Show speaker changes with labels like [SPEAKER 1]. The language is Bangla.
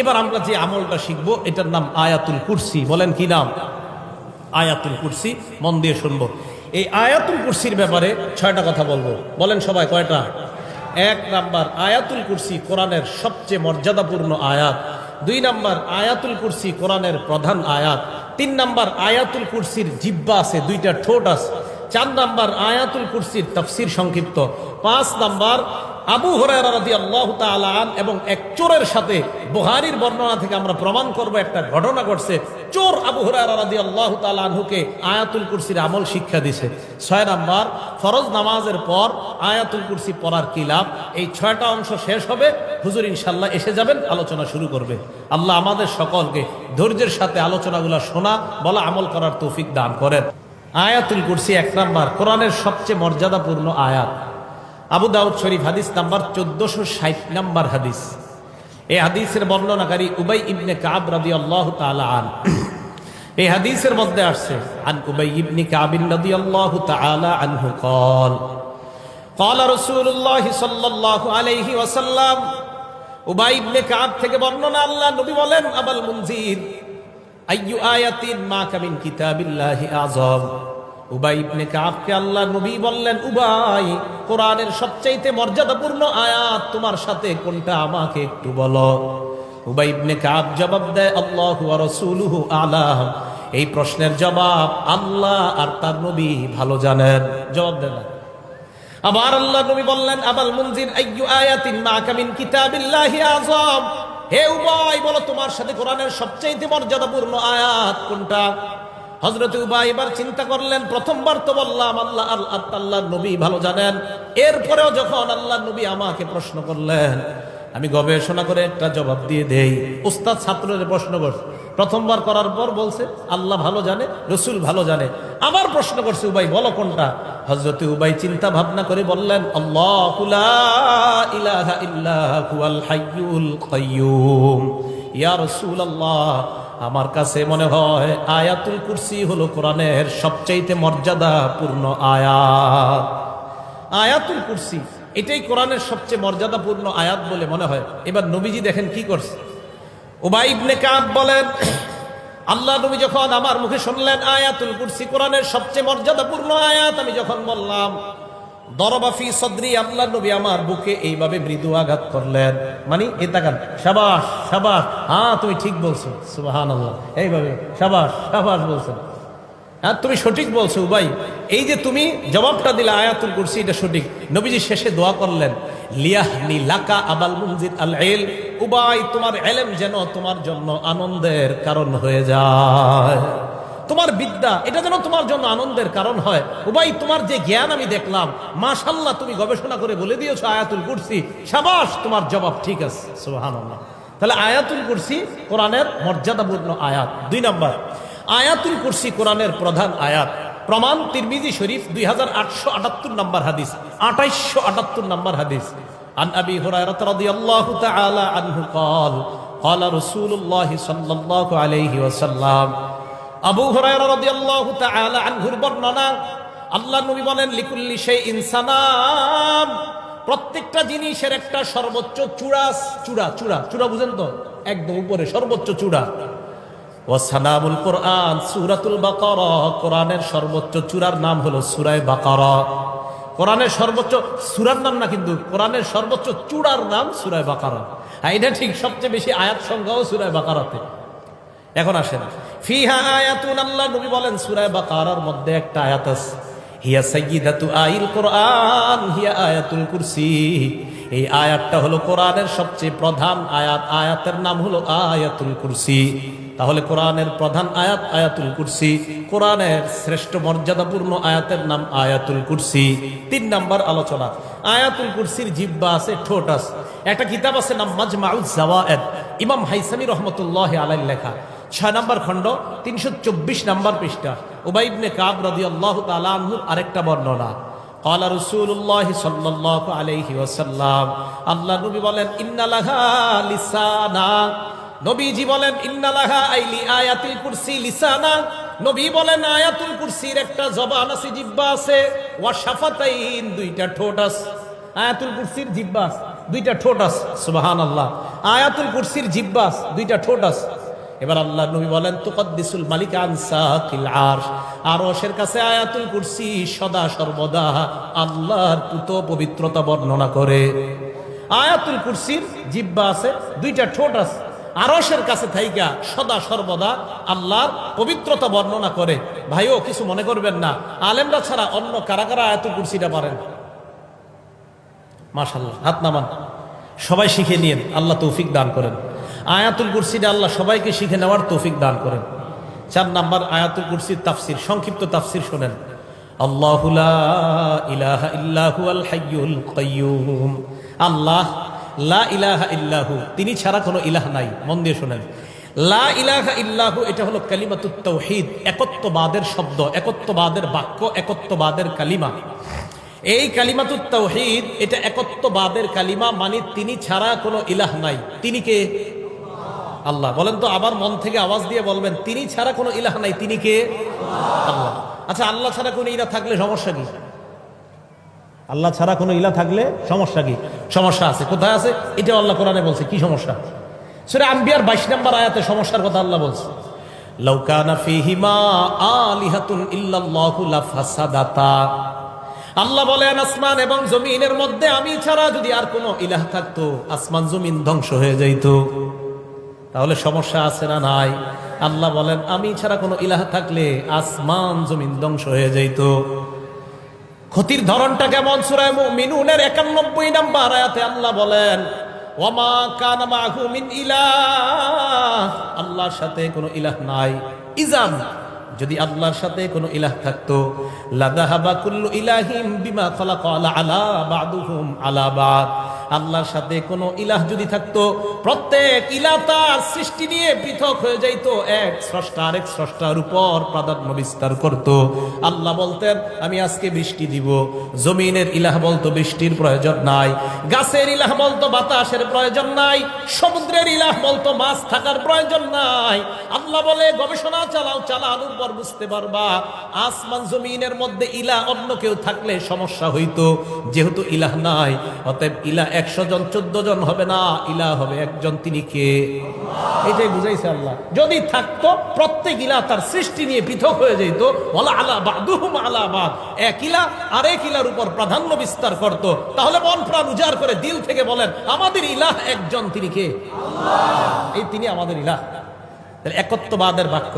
[SPEAKER 1] এবার আমরা যে আমলটা শিখব, এটার নাম আয়াতুল কুরসি। বলেন কি নাম? আয়াতুল কুরসি। মন দিয়ে শুনব। এই আয়াতুল কুরসির ব্যাপারে ছয়টা কথা বলব। বলেন সবাই কয়টা? এক নাম্বার, আয়াতুল কুরসি কোরআনের সবচেয়ে মর্যাদাপূর্ণ আয়াত। দুই নাম্বার, আয়াতুল কুরসি কোরআনের প্রধান আয়াত। তিন নাম্বার, আয়াতুল কুরসির জিব্বা আছে, দুইটা ঠোঁট আছে। চার নাম্বার, আয়াতুল কুরসির তফসির সংক্ষিপ্ত। পাঁচ নাম্বার আবু আন এবং এক চোরের সাথে বুহারীর বর্ণনা থেকে আমরা প্রমাণ করব, একটা ঘটনা ঘটছে। চোর আবু হুরায়রা রাদিয়াল্লাহু তাআলা আনহুকে আয়াতুল কুরসির আমল শিক্ষা দিছে। ছয় নাম্বার, ফরজ নামাজের পর আয়াতুল কুরসি পড়ার কি লাভ? এই ছয়টা অংশ শেষ হবে, হুজুর ইনশাল্লাহ এসে যাবেন, আলোচনা শুরু করবে। আল্লাহ আমাদের সকলকে ধৈর্যের সাথে আলোচনাগুলো শোনা, বলা, আমল করার তৌফিক দান করেন। আয়াতুল কুরসি এক নাম্বার, কোরআনের সবচেয়ে মর্যাদাপূর্ণ আয়াত। আবু দাউদ শরীফ হাদিস নাম্বার চোদ্দশো ষাট নাম্বার হাদিস এই হাদিসের বর্ণনাকারী উবাই ইবনে কাব রাদি আল্লাহ আন এই হাদিসের মধ্যে আসছে আন উবাই ইবনে কাবিন রাদি আল্লাহ আনহু কল قال رسول الله صلى الله عليه وسلم উবাই ইবনে কাব থেকে বর্ণনা আল্লাহ নবী বলেন আবাল মুনজির আইয়ু আয়াতিন মা কামিন কিতাবিল্লাহি আযম উবাই ইবনে কাবকে আল্লাহ নবী বললেন, উবাই, কোরআনের সবচাইতে মর্যাদাপূর্ণ আয়াত তোমার সাথে কোনটা আমাকে একটু বলো? উবাই ইবনে কাব জবাব দেয়, আল্লাহু ওয়া রাসূলুহু আলাম। এই প্রশ্নের জবাব আল্লাহ আর তার নবী ভালো জানেন। জবাব দেন। আবার আল্লাহ নবী বললেন, আবাল মুনজির আইয়ু আয়াতিন মা কামিন কিতাবিল্লাহি আযম? হে উবাই, বলো তোমার সাথে কোরআনের সবচেয়ে মর্যাদাপূর্ণ আয়াত কোনটা? হজরত উবাই এবার চিন্তা করলেন, প্রথমবার তো বললাম, আল্লাহ আল্লাহ আল্লাহ নবী ভালো জানেন। এরপরেও যখন আল্লাহ নবী আমাকে প্রশ্ন করলেন, আমি গবেষণা করে একটা জবাব দিয়ে দেই। উস্তাদ ছাত্রের প্রশ্ন করছে। প্রথমবার করার পর বলছে, আল্লাহ ভালো জানে, রসুল ভালো জানে। আবার প্রশ্ন করছে, উবাই, বলো কোনটা? হজরত উবাই চিন্তা ভাবনা করে বললেন, আল্লাহ ইলাহা ইল্লাহু হুয়াল আমার কাছে মনে হয় আয়াতুল কুরসি হলো কোরআনের সবচাইতে মর্যাদাপূর্ণ আয়াত। আয়াতুল কুরসি, এটাই কোরআনের সবচেয়ে মর্যাদাপূর্ণ আয়াত বলে মনে হয়। এবার নবীজি দেখেন কি করছে। উবাই ইবনে কাব বলেন, আল্লাহ নবী যখন আমার মুখে শুনলেন আয়াতুল কুরসি কোরআনের সবচেয়ে মর্যাদাপূর্ণ আয়াত, আমি যখন বললাম দরবাফি সদরি, আল্লাহ নবী আমার বুকে এইভাবে মৃদু আঘাত করলেন। মানে এ তাকান, সাবাস সাবাস। হ্যাঁ তুমি ঠিক বলছো সুবাহান আল্লাহ এইভাবে, সাবাস সাবাস বলছেন। হ্যাঁ তুমি সঠিক বলছো, ভাই। এই যে তুমি জবাবটা দিলে আয়াতুল করছি এটা সঠিক। নবীজি শেষে দোয়া করলেন লিয়াহনি লাকা আবাল মুনজির আল এল উবাই, তোমার এলেম যেন তোমার জন্য আনন্দের কারণ হয়ে যায়। তোমার বিদ্যা এটা যেন তোমার জন্য আনন্দের কারণ হয় উবাই তোমার যে জ্ঞান আমি দেখলাম মাশাল্লাহ তুমি গবেষণা করে বলে দিয়েছো আয়াতুল কুরসি সাবাস তোমার জবাব ঠিক আছে সুবহানাল্লাহ তাহলে আয়াতুল কুরসি কোরআনের মর্যাদাপূর্ণ আয়াত দুই নম্বর আয়াতুল কুরসি কোরআনের প্রধান আয়াত প্রমাণ তিরমিজি শরীফ দুই হাজার আটশো আটাত্তর নম্বর হাদিস আঠাইশশো আটাত্তর নম্বর হাদিস عن أبي هريرة رضي الله تعالى عنه قال قال رسول الله صلى الله عليه وسلم আবু আনহুর বর্ণনা, আল্লাহ নবী বলেন, লিকুল্লি সেই ইনসানাম প্রত্যেকটা জিনিসের একটা সর্বোচ্চ চূড়া চূড়া চূড়া চূড়া বুঝেন তো? একদম উপরে, সর্বোচ্চ চূড়া। ওয়াসানামুল কোরআন, সুরাতুল বাকারা। কোরআনের সর্বোচ্চ চূড়ার নাম হলো সুরায় বাকারা। কোরআনের সর্বোচ্চ সুরার নাম না কিন্তু, কোরআনের সর্বোচ্চ চূড়ার নাম সুরায় বাকারা। হ্যাঁ এটা ঠিক, সবচেয়ে বেশি আয়াত সংখ্যাও সুরায় বাকারাতে। এখন আসেন। ফিহা আয়াতুন, আল্লাহ নবী বলেন, সূরা বাকারার মধ্যে একটা আয়াত আছে। হিয়া সাইয়্যিদাতু আইল কোরআন, হিয়া আয়াতুল কুরসি। এই আয়াতটা হলো কোরআনের সবচেয়ে প্রধান আয়াত। আয়াতের নাম হলো আয়াতুল কুরসি। তাহলে কোরআনের প্রধান আয়াত আয়াতুল কুরসি। কোরআনের শ্রেষ্ঠ মর্যাদাপূর্ণ আয়াতের নাম আয়াতুল কুরসি। তিন নাম্বার আলোচনা। আয়াতুল কুরসির জিব্বা আছে, ঠোঁট আছে। একটা কিতাব আছে নাম মাজমাউজ জাওয়ায়েদ। ইমাম হাইসামি রহমতুল্লাহ আলাই লেখা। ছয় নম্বর খণ্ড তিনশো চব্বিশ নম্বর পৃষ্ঠা উবাইবনে কাব রদি আল্লাহ তালাহুর আরেকটা বর্ণনা قال رسول الله صلى الله عليه وسلم আল্লাহ নবী বলেন ইন্নালাহা লিসানা নবীজি বলেন ইন্নালাহা আইলি আয়াতুল কুরসি লিসানা নবী বলেন আয়াতুল কুরসির একটা জবান আছে জিব্বা আছে ওয়া শাফাতাইন দুইটা ঠোঁট আছে আয়াতুল কুরসির জিব্বা আছে দুইটা ঠোঁট আছে সুবাহান আল্লাহ আয়াতুল কুরসির জিব্বাস দুইটা ঠোঁট আছে এবার আল্লাহ নবী বলেন, তুকদ্দিসুল মালিক আনসাকিল আরশ। আরশের কাছে আয়াতুল কুরসি সদা সর্বদা আল্লাহর পুত পবিত্রতা বর্ণনা করে। আয়াতুল কুরসির জিব্বা আছে, দুইটা ঠোঁট আছে। আরশের কাছে থাইকা সদা সর্বদা আল্লাহর পবিত্রতা বর্ণনা করে। ভাইও, কিছু মনে করবেন না। আলেমরা ছাড়া অন্য কারা কারা আয়াতুল কুরসিটা পারেন মাশাল্লাহ হাত নামান। সবাই শিখে নিন আল্লাহ তৌফিক দান করেন। আয়াতুল কুরসিটা আল্লাহ সবাইকে শিখে নেওয়ার তৌফিক দান করেন। চার নাম্বার আয়াতুল কুরসির তাফসির, সংক্ষিপ্ত তাফসির শোনেন। আল্লাহু লা ইলাহা ইল্লাহু তিনি ছাড়া কোনো ইলাহ নাই, মন দিয়ে শোনেন। লা ইলাহা ইল্লাহু এটা হলো কালিমাতুত তাওহীদ, একত্ববাদের শব্দ, একত্ববাদের বাক্য, একত্ববাদের কালিমা। এই কালিমাতুত তাওহীদ, এটা একত্ববাদের কালিমা মানে তিনি ছাড়া কোনো ইলাহ নাই। তিনি কে? আল্লাহ। বলেন তো আবার মন থেকে আওয়াজ দিয়ে বলবেন, তিনি ছাড়া কোনো ইলাহ নাই, তিনি কে? আল্লাহ। আচ্ছা আল্লাহ ছাড়া কোনো ইলা থাকলে সমস্যা কি? আল্লাহ ছাড়া কোনো ইলা থাকলে সমস্যা কি? সমস্যা আছে। কোথায় আছে? এটা আল্লাহ কোরআনে বলছে। কি সমস্যা? সেটা আম্বিয়ার বাইশ নম্বর আয়াতে সমস্যার কথা আল্লাহ বলছে। আল্লাহ বলেন, আসমান এবং জমিনের মধ্যে আমি ছাড়া যদি আর কোনো ইলাহ থাকতো, আসমান জমিন ধ্বংস হয়ে যাইত। তাহলে সমস্যা আছে না নাই? আল্লাহ বলেন, আমি ছাড়া কোনো ইলাহ থাকলে আসমান জমিন ধ্বংস হয়ে যাইত। ক্ষতির ধরনটা কেমন? সুরায় মিনুনের একানব্বই নাম্বার আয়াতে আল্লাহ বলেন ওমা কানা মাহু মিন ইলাহ। আল্লাহর সাথে কোনো ইলাহ নাই। ইজাম, যদি আল্লাহর সাথে কোনো ইলাহ থাকতো, লাদাহাবা কুল্লু ইলাহিম বিমা খালাক আলা আলা বাদুহুম আলা বাদ। আল্লাহর সাথে কোনো ইলাহ যদি থাকতো, প্রত্যেক ইলাহ তার সৃষ্টি নিয়ে পৃথক হয়ে যাইত, এক স্রষ্টা আরেক স্রষ্টার উপর প্রাধান্য বিস্তার করত। আল্লাহ বলতেন, আমি আজকে বৃষ্টি দিব। জমিনের ইলাহ বলতো বৃষ্টির প্রয়োজন নাই, গাছের ইলাহ বলতো বাতাসের প্রয়োজন নাই, সমুদ্রের ইলাহ বলতো মাছ থাকার প্রয়োজন নাই। আল্লাহ বলে, গবেষণা চালাও চালানোর পর বুঝতে পারবা, আসমান জমিনের মধ্যে ইলাহ অন্য কেউ থাকলে সমস্যা হইতো, যেহেতু ইলাহ নাই, অতএব ইলাহ একশো জন, চোদ্দ জন হবে না, ইলা হবে একজন, তিনি কে? এটাই বুঝাইছে আল্লাহ। যদি থাকতো, প্রত্যেক ইলা তার সৃষ্টি নিয়ে পৃথক হয়ে যেত বলা আলা বাদুহুম আলা বাদ। এক ইলা আরেক ইলার উপর প্রাধান্য বিস্তার করত। তাহলে মন প্রাণ উজাড় করে দিল থেকে বলেন, আমাদের ইলাহ একজন, তিনি কে? এই তিনি আমাদের ইলাহ একত্ববাদের বাক্য।